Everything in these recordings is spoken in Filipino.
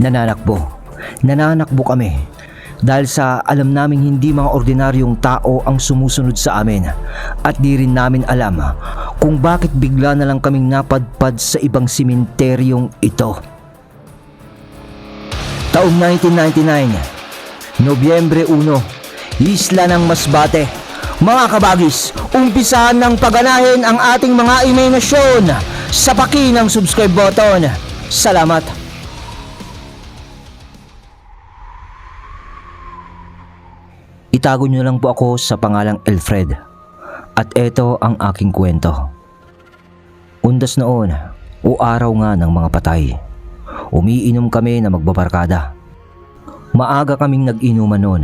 Nananakbo. Nananakbo kami. Dahil sa alam naming hindi mga ordinaryong tao ang sumusunod sa amin at di rin namin alam kung bakit bigla na lang kaming napadpad sa ibang simenteryong ito. Taong 1999, Nobyembre 1, Isla ng Masbate. Mga kabagis, umpisahan ng paganahin ang ating mga imahinasyon sa paki ng subscribe button. Salamat! Itago niyo lang po ako sa pangalang Elfred. At ito ang aking kwento. Undas noon, o araw nga ng mga patay. Umiinom kami na magbabarkada. Maaga kaming nag-inuman noon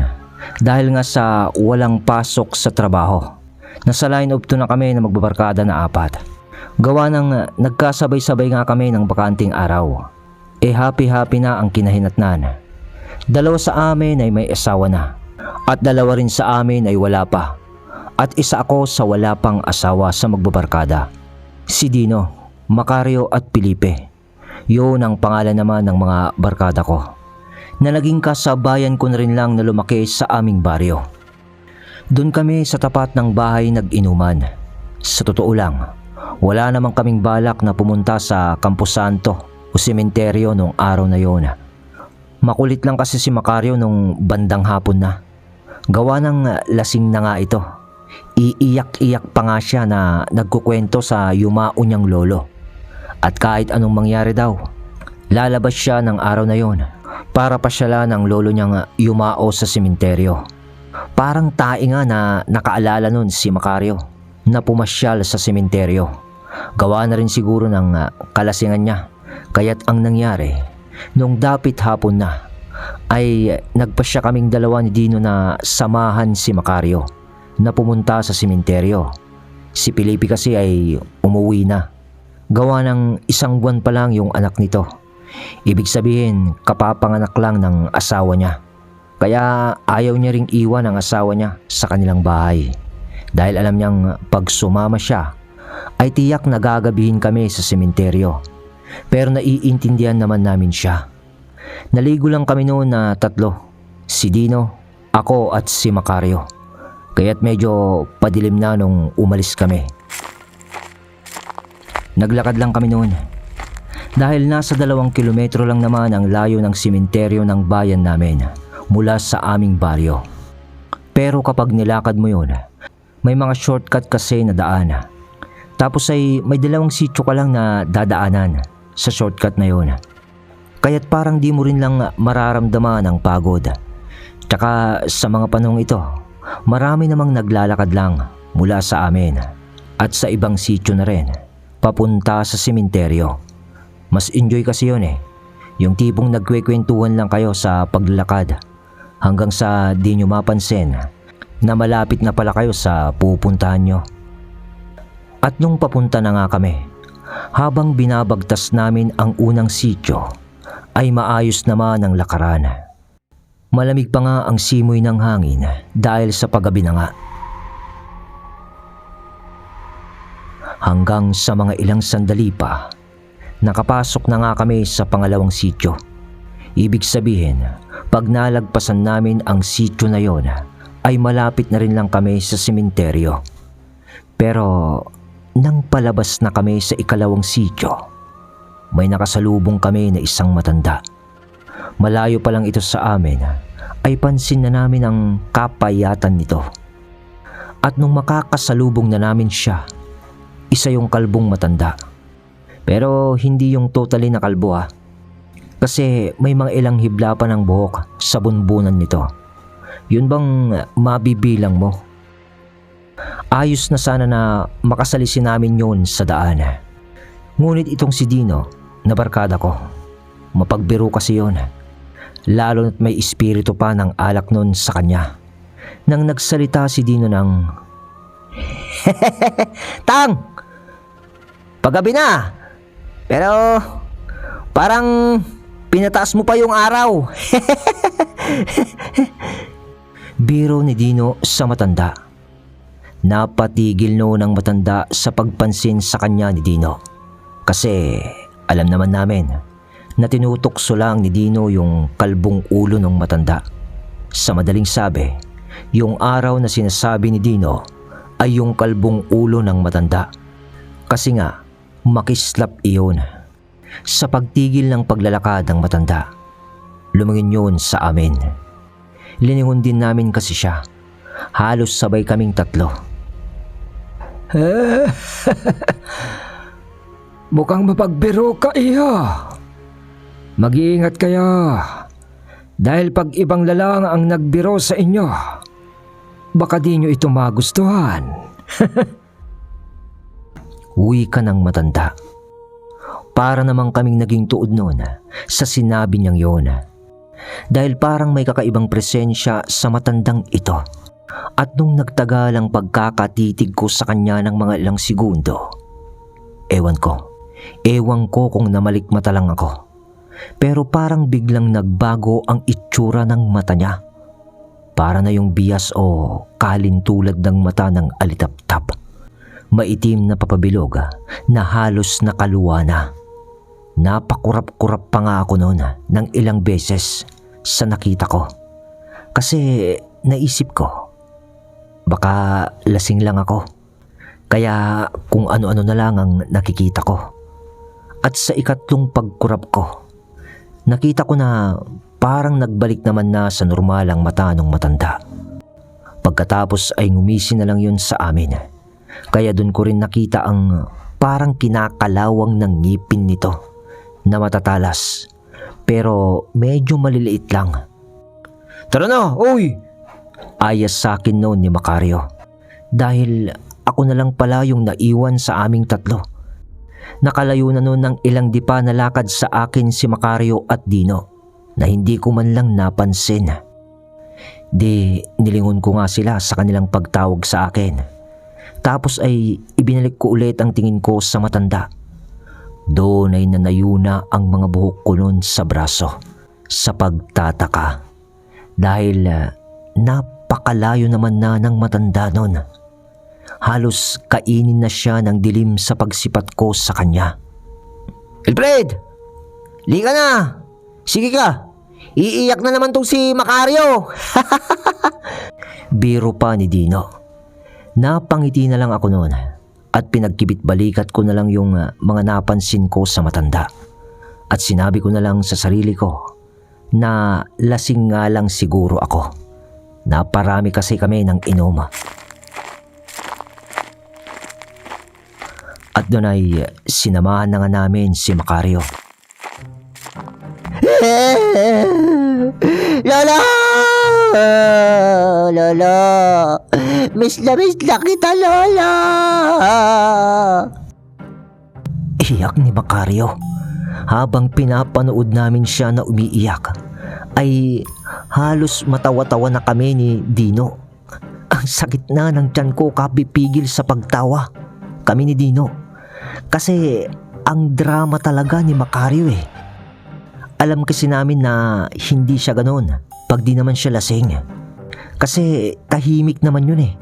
dahil nga sa walang pasok sa trabaho. Nasa line of two na kami na magbabarkada na apat. Gawa ng nagkasabay-sabay nga kami ng bakanting araw. Eh happy-happy na ang kinahinatnan. Dalawa sa amin ay may asawa na at dalawa rin sa amin ay wala pa. At isa ako sa wala pang asawa sa magbabarkada. Si Dino, Macario at Felipe. Yun ang pangalan naman ng mga barkada ko. Na naging kasabayan ko na rin lang na lumaki sa aming baryo. Doon kami sa tapat ng bahay nag-inuman. Sa totoo lang, wala namang kaming balak na pumunta sa Camposanto o sementeryo nung araw na yon. Makulit lang kasi si Macario nung bandang hapon na. Gawa ng lasing na nga ito. Iiyak-iyak pa nga siya na nagkukwento sa yumao niyang lolo. At kahit anong mangyari daw, lalabas siya ng araw na yon para pasyala ng lolo niyang yumao sa sementeryo. Parang tae nga na nakaalala nun si Macario na pumasyal sa sementeryo. Gawa na rin siguro ng ah, kalasingan niya. Kaya't ang nangyari, nung dapit hapon na, ay nagpasya kaming dalawa ni Dino na samahan si Macario na pumunta sa sementeryo. Si Felipe kasi ay umuwi na. Gawa ng isang buwan pa lang yung anak nito. Ibig sabihin, kapapanganak lang ng asawa niya. Kaya ayaw niya ring iwan ang asawa niya sa kanilang bahay. Dahil alam niyang pag sumama siya, ay tiyak na gagabihin kami sa sementeryo. Pero naiintindihan naman namin siya. Naligo lang kami noon na tatlo. Si Dino, ako at si Macario. Kaya't medyo padilim na nung umalis kami. Naglakad lang kami noon. Dahil nasa dalawang kilometro lang naman ang layo ng simenteryo ng bayan namin mula sa aming baryo. Pero kapag nilakad mo yun, may mga shortcut kasi na daan. Tapos ay may dalawang sityo ka lang na dadaanan sa shortcut na yun. Kaya't parang di mo rin lang mararamdaman ang pagod. Tsaka sa mga panahong ito, marami namang naglalakad lang mula sa amin at sa ibang sityo na rin papunta sa sementeryo. Mas enjoy kasi yun eh. Yung tipong nagkwekwentuhan lang kayo sa paglalakad hanggang sa di nyo mapansin na malapit na pala kayo sa pupuntahan nyo. At nung papunta na nga kami, habang binabagtas namin ang unang sityo, ay maayos naman ang lakaran. Malamig pa nga ang simoy ng hangin dahil sa paggabi na nga. Hanggang sa mga ilang sandali pa, nakapasok na nga kami sa pangalawang sityo. Ibig sabihin, pag nalagpasan namin ang sityo na yon, ay malapit na rin lang kami sa sementeryo. Pero nang palabas na kami sa ikalawang sityo, may nakasalubong kami na isang matanda. Malayo pa lang ito sa amin, ay pansin na namin ang kapayatan nito. At nung makakasalubong na namin siya, isa yung kalbong matanda. Pero hindi yung totally na kalbo ah. Kasi may mga ilang hibla pa ng buhok sa bunbunan nito. Yun bang mabibilang mo? Ayos na sana na makasalisin namin yun sa daan. Ngunit itong si Dino, na barkada ko, mapagbiro kasi yun. Lalo na't may espiritu pa ng alak nun sa kanya. Nang nagsalita si Dino ng... Tang! Paggabi na! Pero parang pinataas mo pa yung araw. Biro ni Dino sa matanda. Napatigil no ng matanda sa pagpansin sa kanya ni Dino. Kasi alam naman namin na tinutokso lang ni Dino yung kalbong ulo ng matanda. Sa madaling sabi, yung araw na sinasabi ni Dino ay yung kalbong ulo ng matanda. Kasi nga, makislap iyon. Sa pagtigil ng paglalakad ng matanda, lumingin yun sa amin. Liningon din namin kasi siya. Halos sabay kaming tatlo. Mukhang mapagbiro ka, iha. Mag-iingat kayo. Dahil pag ibang lalang ang nagbiro sa inyo, baka di nyo ito magustuhan. Uwi ka ng matanda. Para namang kaming naging tuod noon sa sinabi niyang yun. Dahil parang may kakaibang presensya sa matandang ito. At nung nagtagalang pagkakatitig ko sa kanya ng mga ilang segundo, ewan ko, ewan ko kung namalikmata lang ako. Pero parang biglang nagbago ang itsura ng mata niya. Para na yung bias o kalin tulad ng mata ng alitap-tap maitim na papabilog na halos nakaluwa na. Napakurap-kurap pa nga ako noon ng ilang beses sa nakita ko. Kasi naisip ko, baka lasing lang ako. Kaya kung ano-ano na lang ang nakikita ko. At sa ikatlong pagkurap ko, nakita ko na parang nagbalik naman na sa normal ang mata ng matanda. Pagkatapos ay ngumisi na lang yun sa amin. Kaya doon ko rin nakita ang parang kinakalawang ng ngipin nito na matatalas pero medyo maliliit lang. Tara na, oy! Ayas sa akin noon ni Macario dahil ako na lang pala yung naiwan sa aming tatlo. Nakalayo na noon ng ilang dipa na lakad sa akin si Macario at Dino na hindi ko man lang napansin. Di nilingon ko nga sila sa kanilang pagtawag sa akin. Tapos ay ibinalik ko ulit ang tingin ko sa matanda. Doon ay nanayuna ang mga buhok ko noon sa braso sa pagtataka. Dahil uh, napakalayo naman na ng matanda noon. Halos kainin na siya ng dilim sa pagsipat ko sa kanya. Alfred! Liga na! Sige ka! Iiyak na naman tong si Macario! Biro pa ni Dino. Napangiti na lang ako noon at pinagkibit balikat ko na lang yung uh, mga napansin ko sa matanda. At sinabi ko na lang sa sarili ko na lasing nga lang siguro ako. Naparami kasi kami ng inoma. At doon ay sinamahan na nga namin si Macario. Lola! Lola! Miss na miss na kita, Lola! Iyak ni Macario. Habang pinapanood namin siya na umiiyak, ay halos matawa-tawa na kami ni Dino. Ang sakit na ng tiyan ko kapipigil sa pagtawa. Kami ni Dino. Kasi ang drama talaga ni Macario eh. Alam kasi namin na hindi siya ganoon pag di naman siya lasing. Kasi tahimik naman yun eh.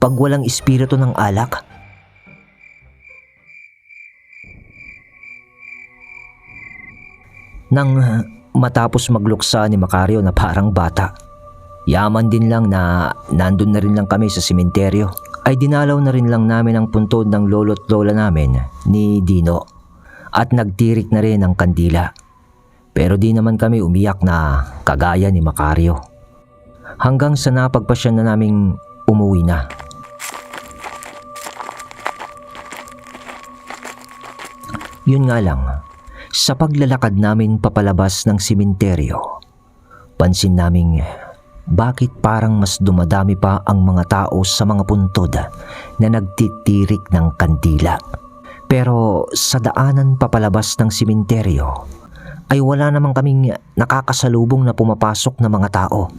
Pag walang espiritu ng alak. Nang matapos magluksa ni Macario na parang bata, yaman din lang na nandun na rin lang kami sa simenteryo, ay dinalaw na rin lang namin ang puntod ng lolo't lola namin ni Dino at nagtirik na rin ang kandila. Pero di naman kami umiyak na kagaya ni Macario. Hanggang sa napagpasya na naming umuwi na. Yun nga lang, sa paglalakad namin papalabas ng simenteryo, pansin naming bakit parang mas dumadami pa ang mga tao sa mga puntod na nagtitirik ng kandila. Pero sa daanan papalabas ng simenteryo, ay wala naman kaming nakakasalubong na pumapasok na mga tao.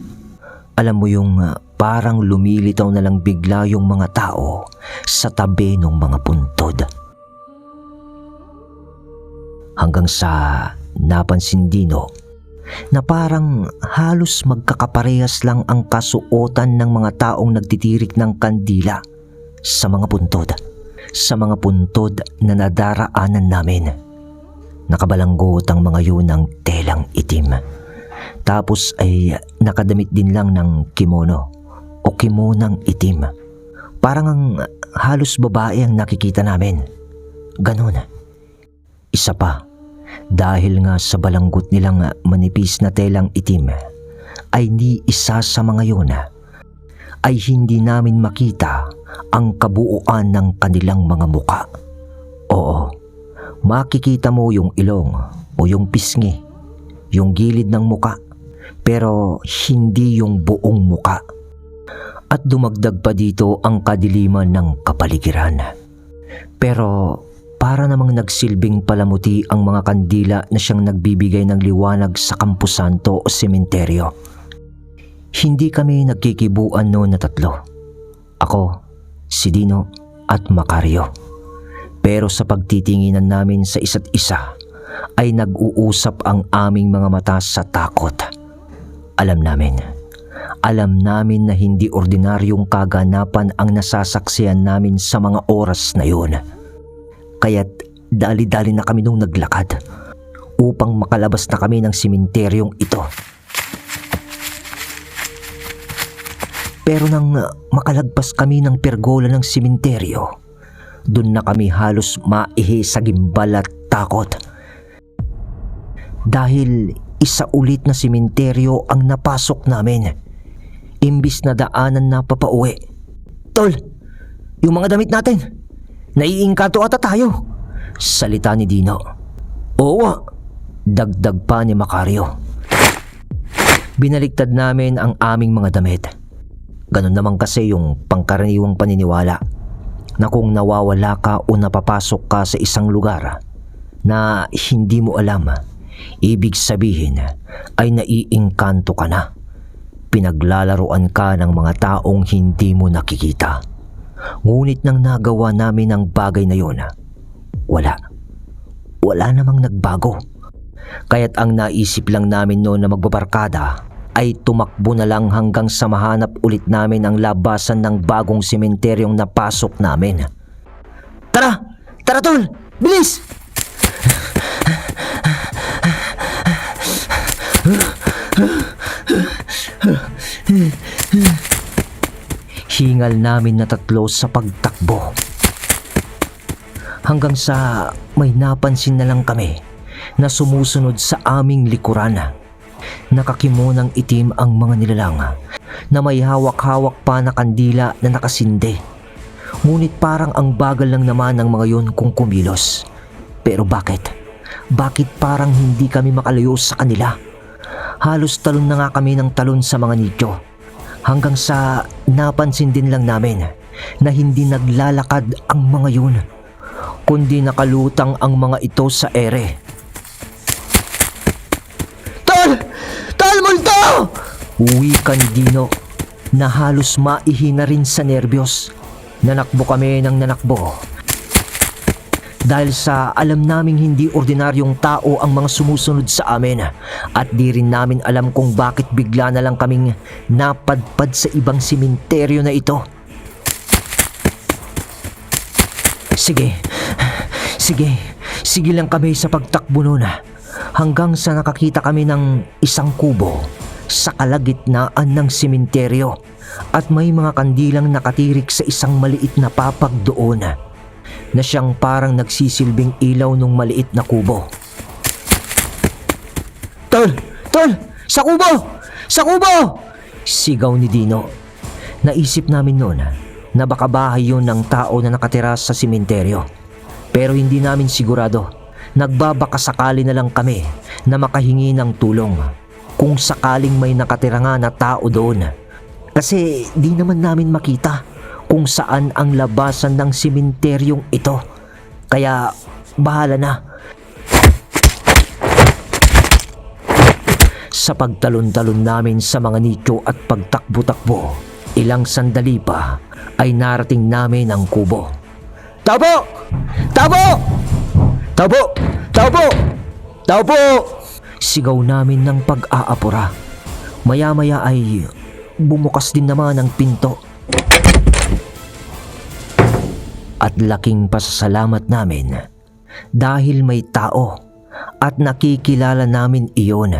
Alam mo yung uh, parang lumilitaw na lang bigla yung mga tao sa tabi ng mga puntod. Hanggang sa napansin Dino na parang halos magkakaparehas lang ang kasuotan ng mga taong nagtitirik ng kandila sa mga puntod, sa mga puntod na nadaraanan namin. Nakabalanggot ang mga yun ng telang itim. Tapos ay nakadamit din lang ng kimono o kimonang itim. Parang ang halos babae ang nakikita namin. Ganon. Isa pa, dahil nga sa balanggot nilang manipis na telang itim, ay ni isa sa mga yun ay hindi namin makita ang kabuuan ng kanilang mga muka. Oo, makikita mo yung ilong o yung pisngi, yung gilid ng muka, pero hindi yung buong muka. At dumagdag pa dito ang kadiliman ng kapaligiran. Pero para namang nagsilbing palamuti ang mga kandila na siyang nagbibigay ng liwanag sa kampusanto o sementeryo. Hindi kami nagkikibuan noon na tatlo. Ako, si Dino at Macario. Pero sa pagtitinginan namin sa isa't isa ay nag-uusap ang aming mga mata sa takot. Alam namin, alam namin na hindi ordinaryong kaganapan ang nasasaksiyan namin sa mga oras na yun. Kaya't dali-dali na kami nung naglakad upang makalabas na kami ng simenteryong ito. Pero nang makalagpas kami ng pergola ng simenteryo, doon na kami halos maihi sa gimbal at takot. Dahil isa ulit na simenteryo ang napasok namin. Imbis na daanan na papauwi. Tol, yung mga damit natin, naiingkanto ata tayo. Salita ni Dino. Oo, dagdag pa ni Macario. Binaliktad namin ang aming mga damit. Ganon naman kasi yung pangkaraniwang paniniwala na kung nawawala ka o napapasok ka sa isang lugar na hindi mo alam, ibig sabihin ay naiingkanto ka na. Pinaglalaroan ka ng mga taong hindi mo nakikita. Ngunit nang nagawa namin ang bagay na yun, wala. Wala namang nagbago. Kaya't ang naisip lang namin noon na magbabarkada ay tumakbo na lang hanggang sa mahanap ulit namin ang labasan ng bagong sementeryong napasok namin. Tara! Tara tol! Bilis! Hingal namin na tatlo sa pagtakbo. Hanggang sa may napansin na lang kami na sumusunod sa aming likuran. Nakakimonang itim ang mga nilalang na may hawak-hawak pa na kandila na nakasinde. Ngunit parang ang bagal lang naman ng mga yon kung kumilos. Pero bakit? Bakit parang hindi kami makalayo sa kanila? Halos talon na nga kami ng talon sa mga nityo. Hanggang sa napansin din lang namin na hindi naglalakad ang mga yun. Kundi nakalutang ang mga ito sa ere. Tol! Tol, multo! Uwi ka ni Dino na halos maihi na rin sa nerbiyos. Nanakbo kami ng nanakbo. Dahil sa alam naming hindi ordinaryong tao ang mga sumusunod sa amin. At di rin namin alam kung bakit bigla na lang kaming napadpad sa ibang simenteryo na ito. Sige, sige, sige lang kami sa pagtakbo noon hanggang sa nakakita kami ng isang kubo sa kalagitnaan ng simenteryo. At may mga kandilang nakatirik sa isang maliit na papag doon na siyang parang nagsisilbing ilaw nung maliit na kubo. Tol! Tol! Sa kubo! Sa kubo! Sigaw ni Dino. Naisip namin noon na baka bahay yun ng tao na nakatira sa simenteryo. Pero hindi namin sigurado. Nagbabaka sakali na lang kami na makahingi ng tulong kung sakaling may nakatira nga na tao doon. Kasi di naman namin makita kung saan ang labasan ng simenteryong ito. Kaya bahala na. Sa pagtalon-talon namin sa mga nicho at pagtakbo-takbo, ilang sandali pa ay narating namin ang kubo. Tabo! Tabo! Tabo! Tabo! Tabo! Sigaw namin ng pag-aapura. Maya-maya ay bumukas din naman ang pinto. Laking pasasalamat namin dahil may tao At nakikilala namin iyon.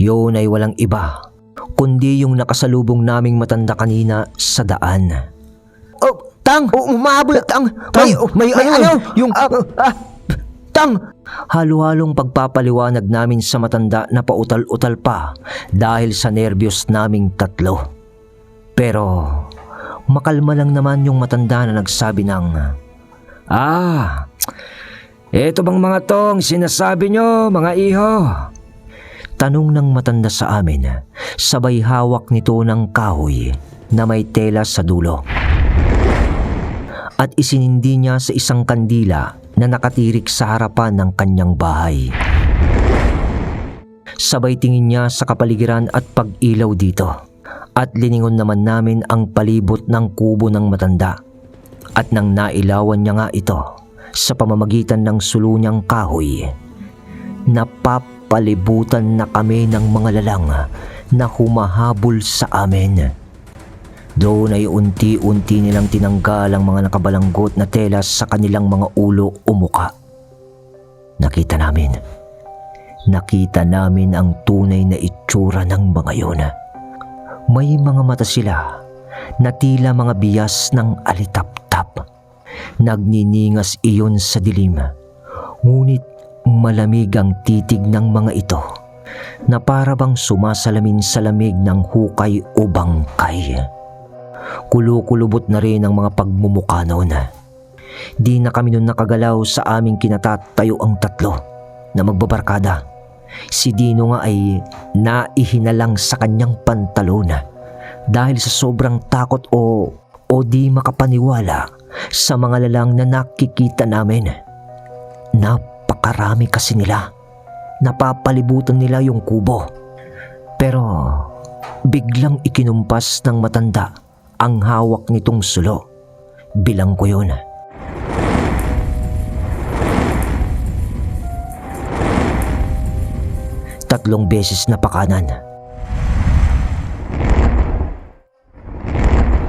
Yun ay walang iba, kundi yung nakasalubong naming matanda kanina sa daan. Oh, Tang! Oh, umahabol! Tang! May, may, ano? Yung... ah, tang! Halo-halong pagpapaliwanag namin sa matanda na pautal-utal pa dahil sa nervyos naming tatlo. Pero makalma lang naman yung matanda na nagsabi ng Ah, eto bang mga tong sinasabi nyo, mga iho? tanong ng matanda sa amin sabay hawak nito ng kahoy na may tela sa dulo. At isinindi niya sa isang kandila na nakatirik sa harapan ng kanyang bahay. Sabay tingin niya sa kapaligiran at pag-ilaw dito. At liningon naman namin ang palibot ng kubo ng matanda. At nang nailawan niya nga ito sa pamamagitan ng suluniyang kahoy, napapalibutan na kami ng mga lalang na humahabol sa amin. Doon ay unti-unti nilang tinanggal ang mga nakabalanggot na tela sa kanilang mga ulo o muka. Nakita namin. Nakita namin ang tunay na itsura ng mga yun. May mga mata sila na tila mga biyas ng alitap-tap. Nagniningas iyon sa dilim. Ngunit malamig ang titig ng mga ito na para bang sumasalamin sa lamig ng hukay o bangkay. Kulukulubot na rin ang mga pagmumuka noon. Di na kami noon nakagalaw sa aming kinatatayo ang tatlo na magbabarkada. Si Dino nga ay naihinalang sa kanyang pantalon dahil sa sobrang takot o o di makapaniwala sa mga lalang na nakikita namin. Napakarami kasi nila. Napapalibutan nila yung kubo. Pero biglang ikinumpas ng matanda ang hawak nitong sulo. Bilang ko yun. Tatlong beses na pakanan.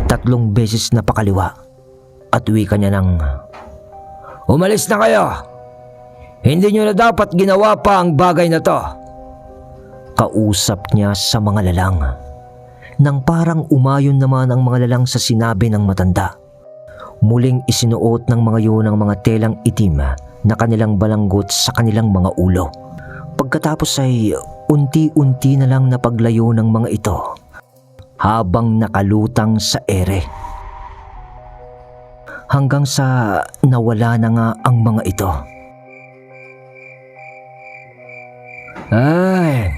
Tatlong beses na pakaliwa. At uwi ka niya ng Umalis na kayo! Hindi nyo na dapat ginawa pa ang bagay na to. kausap niya sa mga lalang. Nang parang umayon naman ang mga lalang sa sinabi ng matanda. Muling isinuot ng mga yun ang mga telang itim na kanilang balanggot sa kanilang mga ulo. Pagkatapos ay unti-unti na lang napaglayo ng mga ito habang nakalutang sa ere. Hanggang sa nawala na nga ang mga ito. Ay,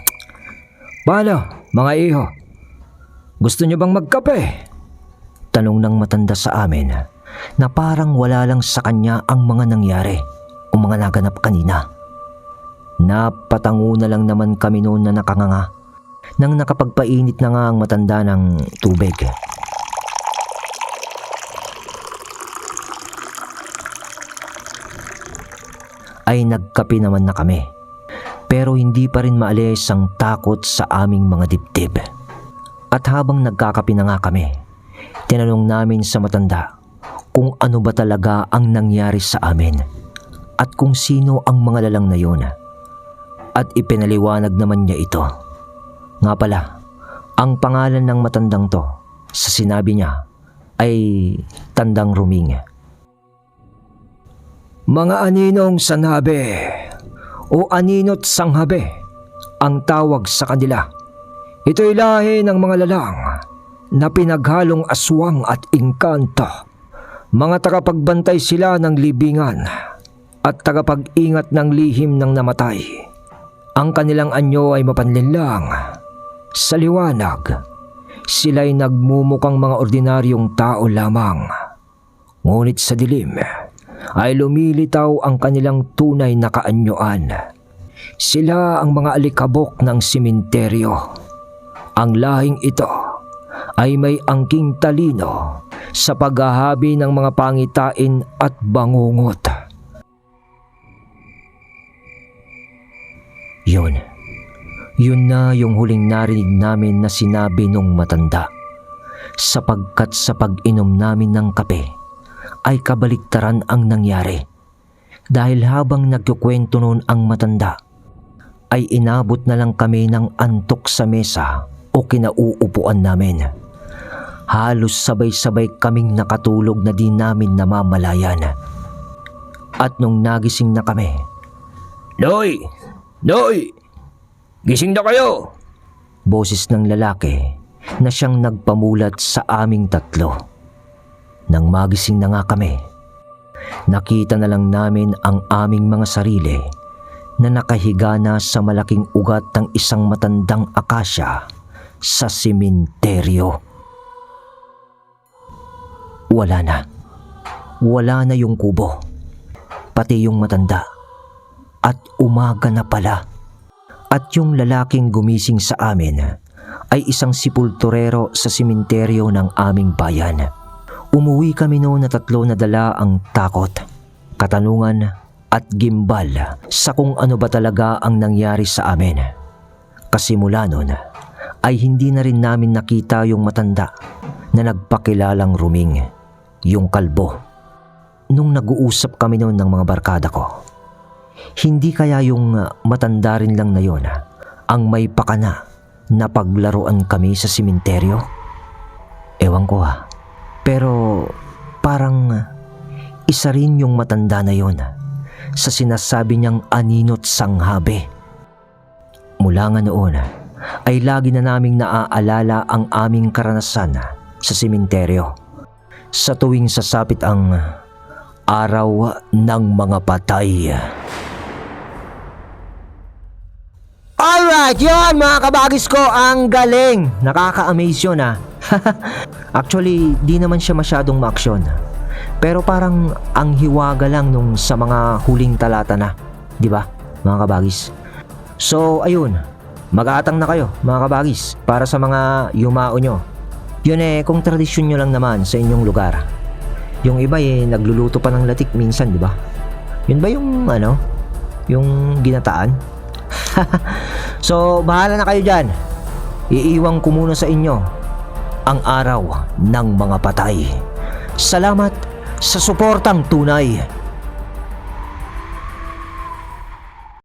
paano, mga iho? Gusto nyo bang magkape? Tanong ng matanda sa amin na parang wala lang sa kanya ang mga nangyari o mga naganap kanina. Napatango na lang naman kami noon na nakanganga nang nakapagpainit na nga ang matanda ng tubig. Ay nagkape naman na kami pero hindi pa rin maalis ang takot sa aming mga dibdib. At habang nagkakape na nga kami, tinanong namin sa matanda kung ano ba talaga ang nangyari sa amin at kung sino ang mga lalang na yun. At ipinaliwanag naman niya ito. Nga pala, ang pangalan ng matandang to sa sinabi niya ay Tandang Ruming. Mga aninong sanabe o aninot sanghabe ang tawag sa kanila. Ito'y lahi ng mga lalang na pinaghalong aswang at engkanto. Mga tagapagbantay sila ng libingan at tagapag-ingat ng lihim ng namatay. Ang kanilang anyo ay mapanlinlang. Sa liwanag, sila'y nagmumukang mga ordinaryong tao lamang. Ngunit sa dilim, ay lumilitaw ang kanilang tunay na kaanyuan. Sila ang mga alikabok ng simenteryo. Ang lahing ito ay may angking talino sa paghahabi ng mga pangitain at bangungot. Yun. Yun na yung huling narinig namin na sinabi nung matanda. Sapagkat sa pag-inom namin ng kape, ay kabaliktaran ang nangyari. Dahil habang nagkukwento noon ang matanda, ay inabot na lang kami ng antok sa mesa o kinauupuan namin. Halos sabay-sabay kaming nakatulog na di namin namamalayan. At nung nagising na kami, Noy! Noy! Gising na kayo! boses ng lalaki na siyang nagpamulat sa aming tatlo. Nang magising na nga kami, nakita na lang namin ang aming mga sarili na nakahiga na sa malaking ugat ng isang matandang akasya sa simenteryo. Wala na. Wala na yung kubo. Pati yung matanda. At umaga na pala. At yung lalaking gumising sa amin ay isang sipulturero sa simenteryo ng aming bayan. Umuwi kami noon na tatlo na dala ang takot, katanungan at gimbal sa kung ano ba talaga ang nangyari sa amin. Kasi mula noon ay hindi na rin namin nakita yung matanda na nagpakilalang ruming, yung kalbo. Nung nag-uusap kami noon ng mga barkada ko, hindi kaya yung uh, matanda rin lang na yon uh, ang may pakana na paglaruan kami sa simenteryo? Ewan ko ha. Pero parang isa rin yung matanda na yon sa sinasabi niyang aninot sanghabe. Mula nga noon ay lagi na naming naaalala ang aming karanasan sa simenteryo. Sa tuwing sasapit ang araw ng mga patay. Alright, yun mga kabagis ko, ang galing. Nakaka-amaze yun ah. Actually, di naman siya masyadong maaksyon. Pero parang ang hiwaga lang nung sa mga huling talata na. Di ba, mga kabagis? So, ayun. Mag-aatang na kayo, mga kabagis, para sa mga yumao nyo. Yun eh, kung tradisyon nyo lang naman sa inyong lugar. Yung iba eh, nagluluto pa ng latik minsan, di ba? Yun ba yung, ano, yung ginataan? so, bahala na kayo dyan. Iiwang ko muna sa inyo ang araw ng mga patay. Salamat sa suportang tunay